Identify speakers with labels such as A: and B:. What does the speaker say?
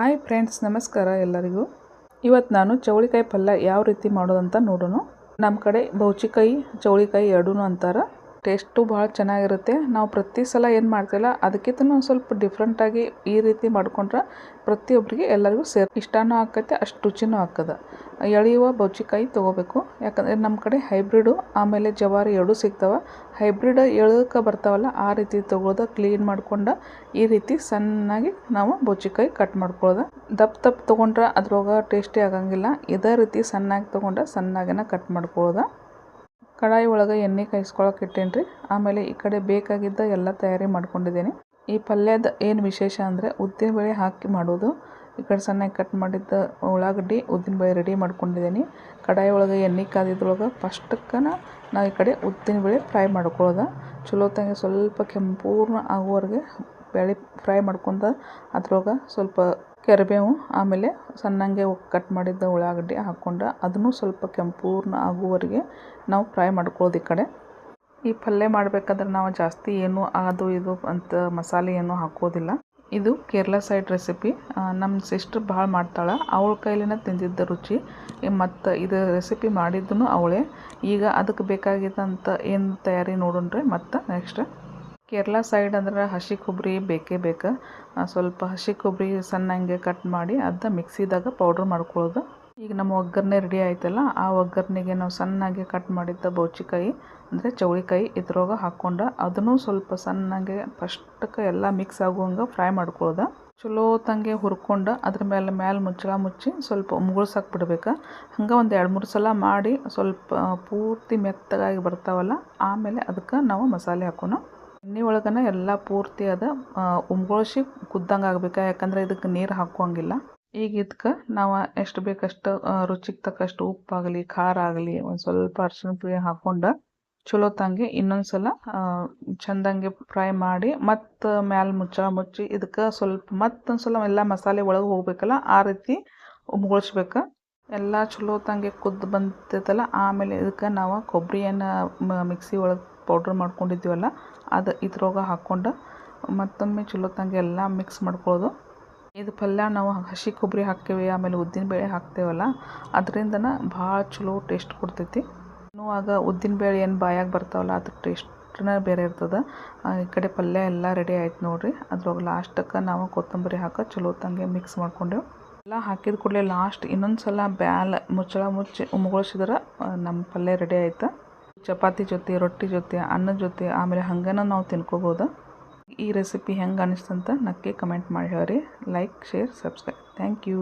A: Hi friends, ನಮಸ್ಕಾರ ಎಲ್ಲರಿಗೂ. ಇವತ್ತು ನಾನು ಚೌಳಿಕಾಯಿ ಪಲ್ಯ ಯಾವ ರೀತಿ ಮಾಡೋದಂತ ನೋಡೋಣ. ನಮ್ಮ ಕಡೆ ಬೌಚಿಕಾಯಿ ಚೌಳಿಕಾಯಿ ಎರಡೂ ಅಂತಾರೆ. ಟೇಸ್ಟು ಭಾಳ ಚೆನ್ನಾಗಿರುತ್ತೆ. ನಾವು ಪ್ರತಿ ಸಲ ಏನು ಮಾಡ್ತಿಲ್ಲ ಅದಕ್ಕಿಂತ ಒಂದು ಸ್ವಲ್ಪ ಡಿಫ್ರೆಂಟಾಗಿ ಈ ರೀತಿ ಮಾಡ್ಕೊಂಡ್ರೆ ಪ್ರತಿಯೊಬ್ಬರಿಗೆ ಎಲ್ಲರಿಗೂ ಸೇರ್ ಇಷ್ಟನೂ ಆಕೈತೆ, ಅಷ್ಟು ರುಚಿನೂ ಆಕ್ಕದ ಎಳೆಯುವ ಬೌಚಿಕಾಯಿ ತೊಗೋಬೇಕು. ಯಾಕಂದರೆ ನಮ್ಮ ಕಡೆ ಹೈಬ್ರಿಡು, ಆಮೇಲೆ ಜವಾರಿ ಎರಡೂ ಸಿಗ್ತವೆ. ಹೈಬ್ರಿಡ್ ಎಳಕ್ಕೆ ಬರ್ತಾವಲ್ಲ, ಆ ರೀತಿ ತೊಗೊಳ್ದ ಕ್ಲೀನ್ ಮಾಡ್ಕೊಂಡು ಈ ರೀತಿ ಸಣ್ಣಾಗಿ ನಾವು ಬೌಚಿಕಾಯಿ ಕಟ್ ಮಾಡ್ಕೊಳ್ಳೋದು ದಪ್ಪ ದಪ್ಪ ತೊಗೊಂಡ್ರೆ ಅದ್ರೊಳಗೆ ಟೇಸ್ಟಿ ಆಗಂಗಿಲ್ಲ. ಇದೇ ರೀತಿ ಸಣ್ಣಾಗಿ ತೊಗೊಂಡ್ರೆ ಸಣ್ಣಾಗಿನ ಕಟ್ ಮಾಡ್ಕೊಳ್ಳೋದು ಕಡಾಯಿ ಒಳಗೆ ಎಣ್ಣೆ ಕಾಯಿಸ್ಕೊಳಕ್ಕೆ ಇಟ್ಟೇನಿ ಆಮೇಲೆ ಈ ಕಡೆ ಬೇಕಾಗಿದ್ದ ಎಲ್ಲ ತಯಾರಿ ಮಾಡ್ಕೊಂಡಿದ್ದೀನಿ. ಈ ಪಲ್ಯದ ಏನು ವಿಶೇಷ ಅಂದರೆ ಉದ್ದಿನ ಬೇಳೆ ಹಾಕಿ ಮಾಡೋದು. ಈ ಕಡೆ ಸಣ್ಣಗೆ ಕಟ್ ಮಾಡಿದ್ದ ಉಳ್ಳಾಗಡ್ಡಿ ಉದ್ದಿನಬೇಳೆ ರೆಡಿ ಮಾಡ್ಕೊಂಡಿದ್ದೀನಿ. ಕಡಾಯಿ ಒಳಗೆ ಎಣ್ಣೆ ಕಾದಿದ್ರೊಳಗೆ ಫಸ್ಟಕ್ಕನ ನಾವು ಈ ಕಡೆ ಉದ್ದಿನಬೇಳೆ ಫ್ರೈ ಮಾಡ್ಕೊಳ್ಳೋದು. ಚಲೋ ಸ್ವಲ್ಪ ಕೆಂಪೂರ್ಣ ಆಗುವವರೆಗೆ ಬೇಳೆ ಫ್ರೈ ಮಾಡ್ಕೊಂಡ ಅದ್ರೊಳಗೆ ಸ್ವಲ್ಪ ಕರಿಬೇವು, ಆಮೇಲೆ ಸಣ್ಣಂಗೆ ಕಟ್ ಮಾಡಿದ್ದ ಉಳ್ಳಾಗಡ್ಡಿ ಹಾಕ್ಕೊಂಡು ಅದನ್ನು ಸ್ವಲ್ಪ ಕೆಂಪೂರ್ಣ ಆಗುವವರೆಗೆ ನಾವು ಫ್ರೈ ಮಾಡ್ಕೊಳ್ಳೋದು ಈ ಕಡೆ. ಈ ಪಲ್ಯ ಮಾಡಬೇಕಾದ್ರೆ ನಾವು ಜಾಸ್ತಿ ಏನು ಅದು ಇದು ಅಂತ ಮಸಾಲೆ ಏನು ಹಾಕೋದಿಲ್ಲ. ಇದು ಕೇರಳ ಸೈಡ್ ರೆಸಿಪಿ ನಮ್ಮ ಸಿಸ್ಟರ್ ಭಾಳ ಮಾಡ್ತಾಳೆ. ಅವಳ ಕೈಲಿನ ತಿಂದಿದ್ದ ರುಚಿ. ಮತ್ತು ಇದು ರೆಸಿಪಿ ಮಾಡಿದ್ದೂ ಅವಳೇ. ಈಗ ಅದಕ್ಕೆ ಬೇಕಾಗಿದ್ದಂಥ ಏನು ತಯಾರಿ ನೋಡೋಣ್ರಿ. ಮತ್ತು ನೆಕ್ಸ್ಟ್ ಕೇರಳ ಸೈಡ್ ಅಂದ್ರೆ ಹಸಿ ಕೊಬ್ಬರಿ ಬೇಕೇ ಬೇಕು. ಸ್ವಲ್ಪ ಹಸಿ ಕೊಬ್ಬರಿ ಸಣ್ಣಂಗೆ ಕಟ್ ಮಾಡಿ ಅದನ್ನ ಮಿಕ್ಸಿದಾಗ ಪೌಡ್ರ್ ಮಾಡ್ಕೊಳ್ಳೋದು ಈಗ ನಮ್ಮ ಒಗ್ಗರಣೆ ರೆಡಿ ಆಯ್ತಲ್ಲ, ಆ ಒಗ್ಗರಣೆಗೆ ನಾವು ಸಣ್ಣಗೆ ಕಟ್ ಮಾಡಿದ್ದ ಬೌಚಿಕಾಯಿ, ಅಂದರೆ ಚೌಳಿಕಾಯಿ ಇದ್ರೊಳಗೆ ಹಾಕ್ಕೊಂಡು ಅದನ್ನು ಸ್ವಲ್ಪ ಸಣ್ಣಗೆ ಫಸ್ಟಕ್ಕೆ ಎಲ್ಲ ಮಿಕ್ಸ್ ಆಗುವಂಗೆ ಫ್ರೈ ಮಾಡ್ಕೊಳ್ಳೋದು ಚಲೋ ತಂಗೆ ಹುರ್ಕೊಂಡು, ಅದ್ರ ಮೇಲೆ ಮ್ಯಾಲೆ ಮುಚ್ಚಳ ಮುಚ್ಚಿ ಸ್ವಲ್ಪ ಮುಗುಳ್ಸಕ್ಕೆ ಬಿಡ್ಬೇಕು. ಹಂಗೆ ಒಂದು ಎರಡು ಮೂರು ಸಲ ಮಾಡಿ ಸ್ವಲ್ಪ ಪೂರ್ತಿ ಮೆತ್ತಗಾಗಿ ಬರ್ತಾವಲ್ಲ, ಆಮೇಲೆ ಅದಕ್ಕೆ ನಾವು ಮಸಾಲೆ ಹಾಕೋಣ. ಎಣ್ಣೆ ಒಳಗನ ಎಲ್ಲ ಪೂರ್ತಿ ಅದು ಉಮ್ಗೊಳಿಸಿ ಕುದ್ದಂಗೆ ಆಗ್ಬೇಕು? ಯಾಕಂದ್ರೆ ಇದಕ್ಕೆ ನೀರು ಹಾಕೋಂಗಿಲ್ಲ ಈಗ ನಾವು ಎಷ್ಟು ಬೇಕಷ್ಟು ರುಚಿಗೆ ತಕ್ಕಷ್ಟು ಉಪ್ಪಾಗಲಿ, ಖಾರ ಆಗಲಿ, ಒಂದು ಸ್ವಲ್ಪ ಅರ್ಶಿಣ ಪುಡಿ ಹಾಕ್ಕೊಂಡು ಚಲೋ ತಂಗೆ ಇನ್ನೊಂದು ಸಲ ಚಂದಂಗೆ ಫ್ರೈ ಮಾಡಿ ಮತ್ತು ಮ್ಯಾಲೆ ಮುಚ್ಚಳ ಮುಚ್ಚಿ ಇದಕ್ಕೆ ಸ್ವಲ್ಪ ಮತ್ತೊಂದು ಸಲ ಎಲ್ಲ ಮಸಾಲೆ ಒಳಗೆ ಹೋಗ್ಬೇಕಲ್ಲ, ಆ ರೀತಿ ಉಮ್ಗೊಳಿಸ್ಬೇಕು ಎಲ್ಲ ಚಲೋ ತಂಗೆ ಕುದ್ದು ಬಂದಿತ್ತಲ್ಲ, ಆಮೇಲೆ ಇದಕ್ಕೆ ನಾವು ಕೊಬ್ಬರಿಯನ್ನು ಮಿಕ್ಸಿ ಒಳಗೆ ಪೌಡ್ರ್ ಮಾಡ್ಕೊಂಡಿದ್ದೀವಲ್ಲ ಅದು ಇದ್ರೊಳಗೆ ಹಾಕ್ಕೊಂಡು ಮತ್ತೊಮ್ಮೆ ಚಲೋ ತಂಗೆ ಎಲ್ಲ ಮಿಕ್ಸ್ ಮಾಡ್ಕೊಳ್ಳೋದು ಇದು ಪಲ್ಯ ನಾವು ಹಸಿ ಕೊಬ್ಬರಿ ಹಾಕ್ತೇವೆ, ಆಮೇಲೆ ಉದ್ದಿನ ಬೇಳೆ ಹಾಕ್ತೇವಲ್ಲ, ಅದರಿಂದನ ಭಾಳ ಚಲೋ ಟೇಸ್ಟ್ ಕೊಡ್ತೈತಿ. ಇನ್ನು ಆಗ ಉದ್ದಿನಬೇಳೆ ಏನು ಬಾಯಾಗಿ ಬರ್ತಾವಲ್ಲ, ಅದ್ರ ಟೇಸ್ಟ್ನ ಬೇರೆ ಇರ್ತದೆ. ಈ ಕಡೆ ಪಲ್ಯ ಎಲ್ಲ ರೆಡಿ ಆಯ್ತು ನೋಡಿರಿ. ಅದ್ರೊಳಗೆ ಲಾಸ್ಟಕ್ಕೆ ನಾವು ಕೊತ್ತಂಬರಿ ಹಾಕಿ ಚಲೋ ತಂಗೆ ಮಿಕ್ಸ್ ಮಾಡ್ಕೊಂಡೆವು. ಎಲ್ಲ ಹಾಕಿದ ಕೂಡಲೇ ಲಾಸ್ಟ್ ಇನ್ನೊಂದು ಸಲ ಬ್ಯಾಲ್ ಮುಚ್ಚಳ ಮುಚ್ಚಿ ಉಮ್ಗೊಳಿಸಿದ್ರೆ ನಮ್ಮ ಪಲ್ಯ ರೆಡಿ ಆಯ್ತು. ಚಪಾತಿ ಜೊತೆ, ರೊಟ್ಟಿ ಜೊತೆ ಅನ್ನದ ಜೊತೆ, ಆಮೇಲೆ ಹಂಗೇನ ನಾವು ತಿನ್ಕೋಬೋದು. ಈ ರೆಸಿಪಿ ಹೆಂಗೆ ಅನಿಸ್ತಂತ ನಕ್ಕೆ ಕಮೆಂಟ್ ಮಾಡಿ ಹೇಳ್ರಿ. Like share subscribe thank you